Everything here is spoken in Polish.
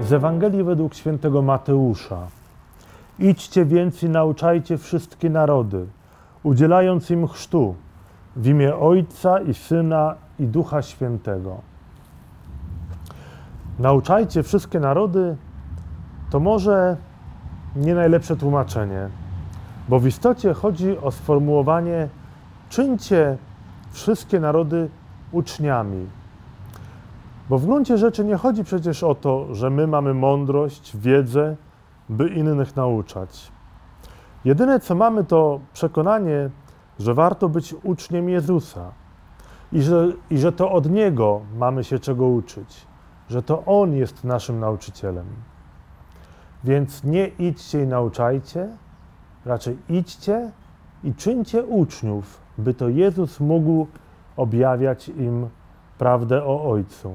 Z Ewangelii według świętego Mateusza. Idźcie więc i nauczajcie wszystkie narody, udzielając im chrztu w imię Ojca i Syna i Ducha Świętego. Nauczajcie wszystkie narody to może nie najlepsze tłumaczenie, bo w istocie chodzi o sformułowanie czyńcie wszystkie narody uczniami. Bo w gruncie rzeczy nie chodzi przecież o to, że my mamy mądrość, wiedzę, by innych nauczać. Jedyne co mamy to przekonanie, że warto być uczniem Jezusa i że, i że to od Niego mamy się czego uczyć, że to On jest naszym nauczycielem. Więc nie idźcie i nauczajcie, raczej idźcie i czyńcie uczniów, by to Jezus mógł objawiać im prawdę o Ojcu.